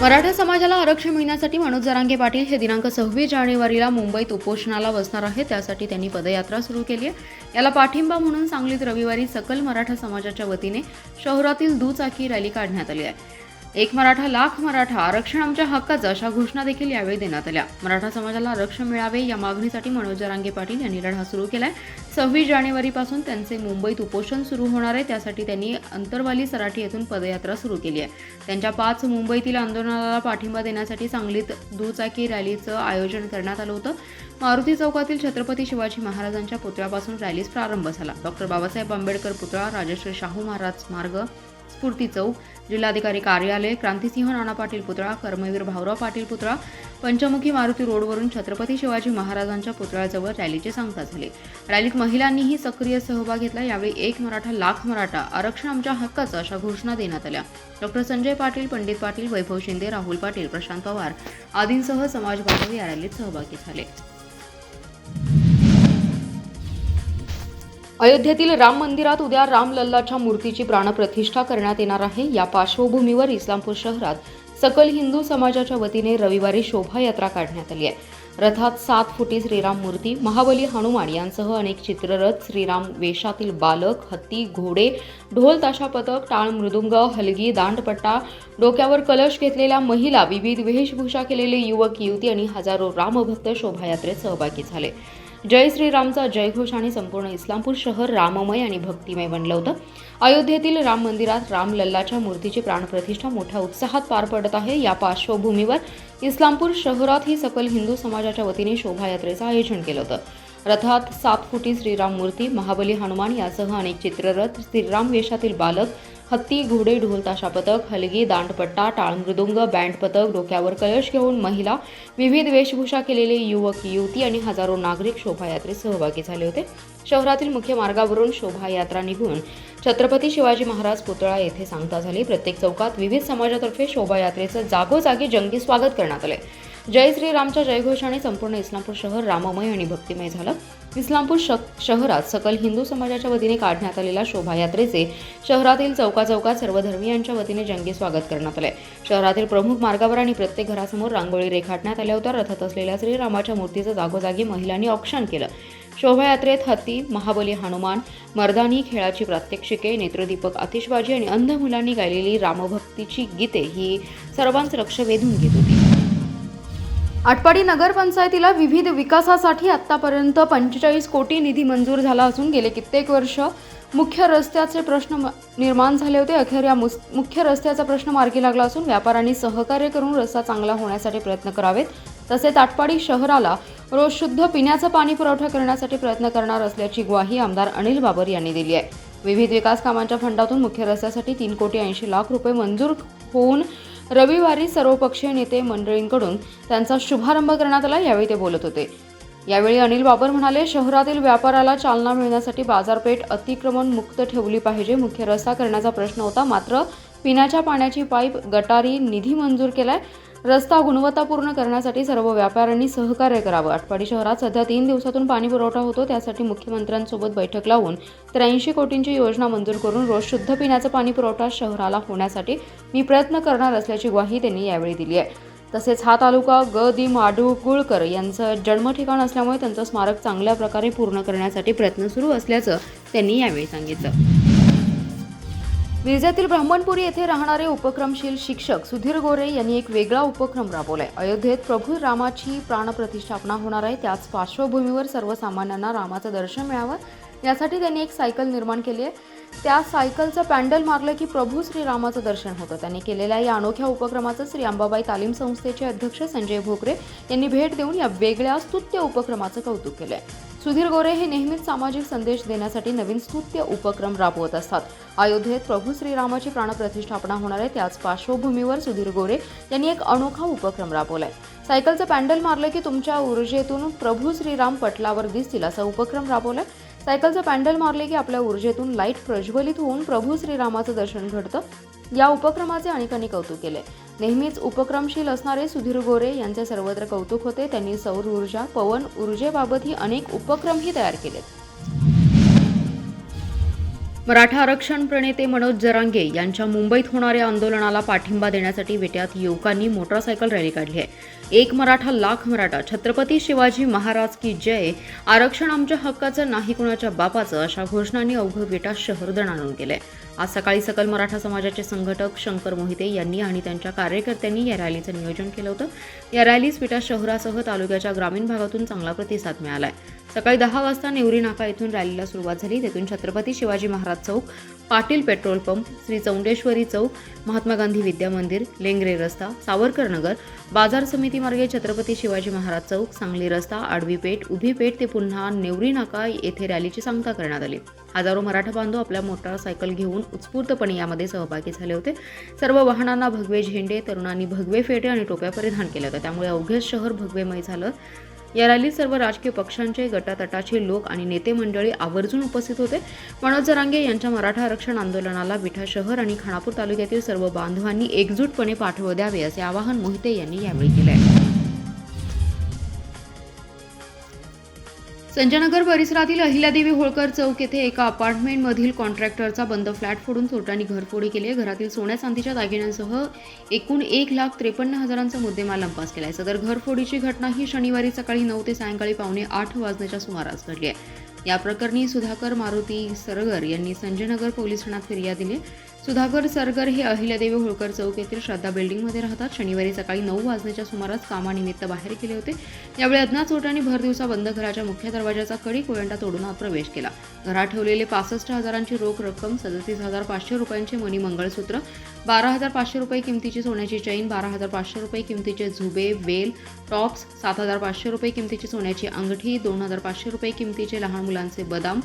मराठा समाजाला आरक्षण मिळण्यासाठी मनोज जरांगे पाटील हे दिनांक सव्वीस जानेवारीला मुंबईत उपोषणाला बसणार आहे त्यासाठी त्यांनी पदयात्रा सुरू केली आहे. याला पाठिंबा म्हणून सांगलीत रविवारी सकल मराठा समाजाच्या वतीने शहरातील दुचाकी रॅली काढण्यात आली आहे. एक मराठा लाख मराठा आरक्षण आमच्या हक्काचं अशा घोषणा देखील यावेळी देण्यात आल्या. मराठा समाजाला आरक्षण मिळावे या मागणीसाठी मनोज जरांगे पाटील यांनी लढा सुरू केलाय. सव्वीस जानेवारीपासून त्यांचे मुंबईत उपोषण सुरू होणार आहे. त्यासाठी त्यांनी अंतरवाली सराठी येथून पदयात्रा सुरू केली आहे. त्यांच्या पाच मुंबईतील आंदोलनाला पाठिंबा देण्यासाठी सांगलीत दुचाकी रॅलीचं आयोजन करण्यात आलं होतं. मारुती चौकातील छत्रपती शिवाजी महाराजांच्या पुतळ्यापासून रॅलीस प्रारंभ झाला. डॉक्टर बाबासाहेब आंबेडकर पुतळा राजश्री शाहू महाराज मार्ग स्फूर्ती चौक जिल्हाधिकारी कार्यालय क्रांतिसिंह नाना पाटील पुतळा कर्मवीर भाऊराव पाटील पुतळा पंचमुखी मारुती रोडवरून छत्रपती शिवाजी महाराजांच्या पुतळ्याजवळ रॅलीचे सांगता झाले. रॅलीत महिलांनीही सक्रिय सहभाग घेतला. यावेळी एक मराठा लाख मराठा आरक्षण आमच्या हक्काचं अशा घोषणा देण्यात आल्या. डॉक्टर संजय पाटील पंडित पाटील वैभव शिंदे राहुल पाटील प्रशांत पवार आदींसह समाज बांधव या रॅलीत सहभागी झाले. अयोध्येतील राम मंदिरात उद्या रामलल्लाच्या मूर्तीची प्राणप्रतिष्ठा करण्यात येणार आहे. या पार्श्वभूमीवर इस्लामपूर शहरात सकल हिंदू समाजाच्या वतीने रविवारी शोभायात्रा काढण्यात आली आहे. रथात सात फुटी श्रीराम मूर्ती महाबली हनुमान यांसह अनेक चित्ररथ श्रीराम वेशातील बालक हत्ती घोडे ढोल ताशा पथक टाळ मृदुंग हलगी दांडपट्टा डोक्यावर कलश घेतलेल्या महिला विविध वेशभूषा केलेले युवक युवती आणि हजारो रामभक्त शोभायात्रेत सहभागी झाले. जय श्रीरामचा जयघोष आणि संपूर्ण इस्लामपूर शहर राममय आणि भक्तिमय बनलं होतं. अयोध्येतील राम मंदिरात रामलल्लाच्या मूर्तीची प्राणप्रतिष्ठा मोठ्या उत्साहात पार पडत आहे. या पार्श्वभूमीवर इस्लामपूर शहरात ही सकल हिंदू समाजाच्या वतीने शोभायात्रेचं आयोजन केलं होतं. रथात सात फुटी श्रीराम मूर्ती महाबली हनुमान यासह अनेक चित्ररथ श्रीराम वेशातील बालक हत्ती घोडे ढोल ताशा पथक हलगी दांडपट्टा टाळमृदुंग बँड पथक डोक्यावर कलश घेऊन महिला विविध वेशभूषा केलेले युवक युवती आणि हजारो नागरिक शोभायात्रेत सहभागी झाले होते. शहरातील मुख्य मार्गावरून शोभायात्रा निघून छत्रपती शिवाजी महाराज पुतळा येथे सांगता झाली. प्रत्येक चौकात विविध समाजातर्फे शोभायात्रेचं जागोजागी जंगी स्वागत करण्यात आले जय श्रीरामच्या जयघोषाने संपूर्ण इस्लामपूर शहर राममय आणि भक्तिमय झालं. इस्लामपूर श शहरात सकल हिंदू समाजाच्या वतीने काढण्यात आलेल्या शोभायात्रेचे शहरातील चौका चौकात सर्व धर्मियांच्या वतीने जंगी स्वागत करण्यात आले शहरातील प्रमुख मार्गावर आणि प्रत्येक घरासमोर रांगोळी रेखाटण्यात आल्या होत्या. रथात असलेल्या श्रीरामाच्या मूर्तीचं जागोजागी महिलांनी औक्षण केलं. शोभायात्रेत हत्ती महाबली हनुमान मर्दानी खेळाची प्रात्यक्षिके नेत्रदीपक आतिषबाजी आणि अंध मुलांनी गायलेली रामभक्तीची गीते ही सर्वांचं लक्ष वेधून घेत होती. आटपाडी नगरपंचायतीला विविध विकासासाठी आतापर्यंत पंचेचाळीस कोटी निधी मंजूर झाला असून गेले कित्येक वर्ष मुख्य रस्त्याचे प्रश्न म- निर्माण झाले होते. अखेर या मुख्य रस्त्याचा प्रश्न मार्गी लागला असून व्यापाऱ्यांनी सहकार्य करून रस्ता चांगला होण्यासाठी प्रयत्न करावेत. तसेच आटपाडी शहराला रोज शुद्ध पिण्याचं पाणी पुरवठा करण्यासाठी प्रयत्न करणार असल्याची ग्वाही आमदार अनिल बाबर यांनी दिली आहे. विविध विकास कामांच्या फंडातून मुख्य रस्त्यासाठी तीन कोटी ऐंशी लाख रुपये मंजूर होऊन रविवारी सर्वपक्षीय नेते मंडळींकडून त्यांचा शुभारंभ करण्यात आला यावेळी ते बोलत होते. यावेळी अनिल बाबर म्हणाले शहरातील व्यापाराला चालना मिळण्यासाठी बाजारपेठ अतिक्रमण मुक्त ठेवली पाहिजे मुख्य रस्ता करण्याचा प्रश्न होता मात्र पिण्याच्या पाण्याची पाईप गटारी निधी मंजूर केलाय रस्ता गुणवत्तापूर्ण करण्यासाठी सर्व व्यापाऱ्यांनी सहकार्य करावं. आटपाडी शहरात सध्या तीन दिवसातून पाणी पुरवठा होतो. त्यासाठी मुख्यमंत्र्यांसोबत बैठक लावून त्र्याऐंशी कोटींची योजना मंजूर करून रोज शुद्ध पिण्याचा पाणी पुरवठा शहराला होण्यासाठी मी प्रयत्न करणार असल्याची ग्वाही त्यांनी यावेळी दिली आहे. तसेच हा तालुका ग. दि. माडुगुळकर यांचं जन्म ठिकाण असल्यामुळे त्यांचं स्मारक चांगल्या प्रकारे पूर्ण करण्यासाठी प्रयत्न सुरू असल्याचं त्यांनी यावेळी सांगितलं. विजेतील ब्राह्मणपुरी येथे राहणारे उपक्रमशील शिक्षक सुधीर गोरे यांनी एक वेगळा उपक्रम राबवलाय. अयोध्येत प्रभू रामाची प्राणप्रतिष्ठापना होणार आहे. त्याच पार्श्वभूमीवर सर्वसामान्यांना रामाचं दर्शन मिळावं यासाठी त्यांनी एक सायकल निर्माण केली आहे. त्या सायकलचं पॅन्डल मारलं की प्रभू श्रीरामाचं दर्शन होतं. त्यांनी केलेल्या या अनोख्या उपक्रमाचं श्री अंबाबाई तालीम संस्थेचे अध्यक्ष संजय भोकरे यांनी भेट देऊन या वेगळ्या स्तुत्य उपक्रमाचं कौतुक केलं आहे सुधीर गोरे हे नेहमीच सामाजिक संदेश देण्यासाठी नवीन स्तुत्य उपक्रम राबवत असतात. अयोध्येत प्रभू श्रीरामाची प्राणप्रतिष्ठापना होणार आहे त्याच पार्श्वभूमीवर सुधीर गोरे यांनी एक अनोखा उपक्रम राबवलाय. सायकलचं पॅन्डल मारलं की तुमच्या ऊर्जेतून प्रभू श्रीराम पटलावर दिसतील असा उपक्रम राबवलाय. सायकलचं पॅन्डल मारले की आपल्या ऊर्जेतून लाइट प्रज्वलित होऊन प्रभू श्रीरामाचं दर्शन घडतं. या उपक्रमाचे अनेकांनी कौतुक केले. नेहमीच उपक्रमशील असणारे सुधीर गोरे यांचे सर्वत्र कौतुक होते. त्यांनी सौर ऊर्जा पवन ऊर्जेबाबतही अनेक उपक्रमही तयार केलेत. मराठा आरक्षण प्रणेते मनोज जरांगे यांच्या मुंबईत होणाऱ्या आंदोलनाला पाठिंबा देण्यासाठी बेट्यात युवकांनी मोटरसायकल रॅली काढली आहे. एक मराठा लाख मराठा छत्रपती शिवाजी महाराज की जय आरक्षण आमच्या हक्काचं नाही कुणाच्या बापाचं अशा घोषणांनी अवघं बेटा शहर दणाणून केलंय. आज सकाळी सकल मराठा समाजाचे संघटक शंकर मोहिते यांनी आणि त्यांच्या कार्यकर्त्यांनी या रॅलीचं नियोजन केलं होतं. या रॅलीस विटा शहरासह तालुक्याच्या ग्रामीण भागातून चांगला प्रतिसाद मिळालाय. सकाळी दहा वाजता नेवरी नाका येथून रॅलीला सुरुवात झाली. तेथून छत्रपती शिवाजी महाराज चौक पाटील पेट्रोल पंप श्री चौंडेश्वरी चौक महात्मा गांधी विद्या मंदिर लेंगरे रस्ता सावरकर नगर बाजार समिती मार्गे छत्रपती शिवाजी महाराज चौक सांगली रस्ता आडवी पेठ उभी पेठ ते पुन्हा नेवरी नाका येथे रॅलीची सांगता करण्यात आली. हजारो मराठा बांधव आपल्या मोटारसायकल घेऊन उत्स्फूर्तपणे यामध्ये सहभागी झाले होते. सर्व वाहनांना भगवे झेंडे तरुणांनी भगवे फेटे आणि टोप्या परिधान केल्या होत्या. त्यामुळे अवघे शहर भगवेमय झालं. या रॅलीत सर्व राजकीय पक्षांचे गटातटाचे लोक आणि नेते मंडळी आवर्जून उपस्थित होते. मनोज जरांगे यांच्या मराठा आरक्षण आंदोलनाला विठा शहर आणि खानापूर तालुक्यातील सर्व बांधवांनी एकजूटपणे पाठबळ द्यावे असे आवाहन मोहिते यांनी यावेळी केले संजयनगर परिसरातील अहिल्यादेवी होळकर चौक येथे एका अपार्टमेंटमधील कॉन्ट्रॅक्टरचा बंद फ्लॅट फोडून चोरट्यांनी घरफोडी केली आहे. घरातील सोन्या चांदीच्या दागिन्यांसह एकूण एक लाख त्रेपन्न हजारांचा मुद्देमाल लंपास केला आहे. सदर घरफोडीची घटना ही शनिवारी सकाळी नऊ ते सायंकाळी पावणे आठ वाजण्याच्या सुमारास घडली आहे. या प्रकरणी सुधाकर मारुती सरगर यांनी संजयनगर पोलीस ठाण्यात फिर्याद दिली सुधाकर सरगर हे अहिल्यादेवी होळकर चौक येथील श्रद्धा बिल्डिंगमध्ये राहतात. शनिवारी सकाळी नऊ वाजण्याच्या सुमारास कामानिमित्त बाहेर गेले होते. यावेळी अज्ञात चोरट्यांनी भर दिवसा बंद घराच्या मुख्य दरवाजाचा कडी कोयंडा तोडून आत प्रवेश केला. घरात ठेवलेले पासष्ट हजारांची रोख रक्कम सदतीस हजार पाचशे रुपयांचे मनी मंगळसूत्र बारा हजार पाचशे रुपये किमतीची सोन्याची चैन बारा हजार पाचशे रुपये किमतीचे झुबे वेल टॉप्स सात हजार पाचशे रुपये किमतीची सोन्याची अंगठी दोन हजार पाचशे रुपये किमतीचे लहान मुलांचे बदाम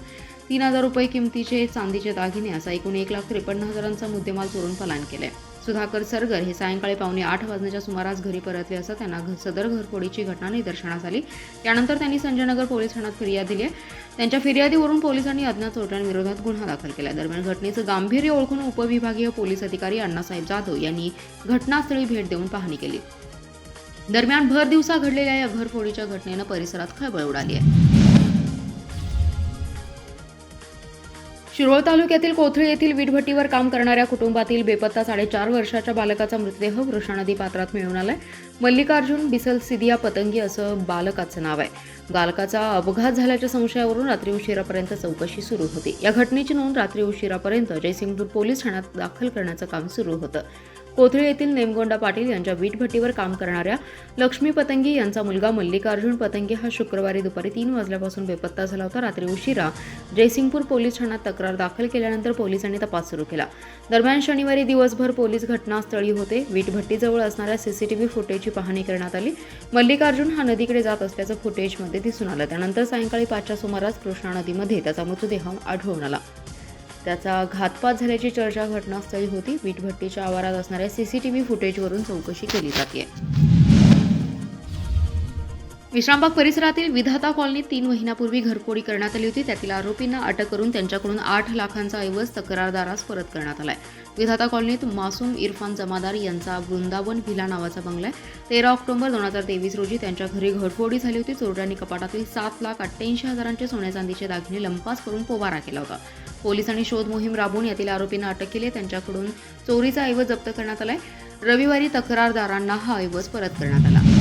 तीन हजार रुपये किमतीचे चांदीचे दागिने असा एकूण एक लाख त्रेपन्न हजारांचा मुद्देमाल चोरून पलायन केले सुधाकर सरगर हे सायंकाळी पावणे आठ वाजण्याच्या सुमारास घरी परतले असता त्यांना सदर घरफोडीची घटना निदर्शनास आली. त्यानंतर त्यांनी संजयनगर पोलीस ठाण्यात फिर्याद दिली आहे. त्यांच्या फिर्यादीवरून पोलिसांनी अज्ञात चोरट्यांविरोधात गुन्हा दाखल केला दरम्यान घटनेचं गांभीर्य ओळखून उपविभागीय पोलीस अधिकारी अण्णासाहेब जाधव यांनी घटनास्थळी भेट देऊन पाहणी केली. दरम्यान भर दिवसा घडलेल्या या घरफोडीच्या घटनेनं परिसरात खळबळ उडाली आहे. शिरोळ तालुक्यातील कोथळी येथील वीटभट्टीवर काम करणाऱ्या कुटुंबातील बेपत्ता साडेचार वर्षाच्या बालकाचा मृतदेह वृषा नदी पात्रात मिळून आलाय. मल्लिकार्जुन बिसल सिदिया पतंगी असं बालकाचं नाव आहे. बालकाचा अपघात झाल्याच्या संशयावरून रात्री उशिरापर्यंत चौकशी सुरू होती. या घटनेची नोंद रात्री उशिरापर्यंत जयसिंगपूर पोलीस ठाण्यात दाखल करण्याचं काम सुरू होतं. कोथळी येथील नेमगोंडा पाटील यांच्या वीटभट्टीवर काम करणाऱ्या लक्ष्मी पतंगी यांचा मुलगा मल्लिकार्जुन पतंगी हा शुक्रवारी दुपारी तीन वाजल्यापासून बेपत्ता झाला होता. रात्री उशिरा जयसिंगपूर पोलीस ठाण्यात तक्रार दाखल केल्यानंतर पोलिसांनी तपास सुरू केला. दरम्यान शनिवारी दिवसभर पोलीस घटनास्थळी होते. वीटभट्टीजवळ असणाऱ्या सीसीटीव्ही फुटेजची पाहणी करण्यात आली. मल्लिकार्जुन हा नदीकडे जात असल्याचं फुटेजमध्ये दिसून आलं. त्यानंतर सायंकाळी पाचच्या सुमारास कृष्णा नदीमध्ये त्याचा मृतदेह आढळून आला. त्याचा घातपात झाल्याची चर्चा घटनास्थळी होती. वीटभट्टीच्या आवारात असणाऱ्या सीसीटीव्ही फुटेजवरून चौकशी केली जाते. विश्रामबाग परिसरातील विधाता कॉलनीत तीन महिन्यापूर्वी घरफोडी करण्यात आली होती. त्यातील आरोपींना अटक करून त्यांच्याकडून आठ लाखांचा ऐवज तक्रारदारास परत करण्यात आलाय. विधाता कॉलनीत मासूम इरफान जमादार यांचा वृंदावन भिला नावाचा बंगला आहे. तेरा ऑक्टोबर दोन हजार तेवीस रोजी त्यांच्या घरी घरफोडी झाली होती. चोरट्यांनी कपाटातील सात लाख अठ्ठ्याऐंशी हजारांचे सोन्या चांदीचे दागिने लंपास करून पोवारा केला होता. पोलिसांनी शोध मोहीम राबवून यातील आरोपींना अटक केली त्यांच्याकडून चोरीचा ऐवज जप्त करण्यात आलाय. रविवारी तक्रारदारांना हा ऐवज परत करण्यात आला.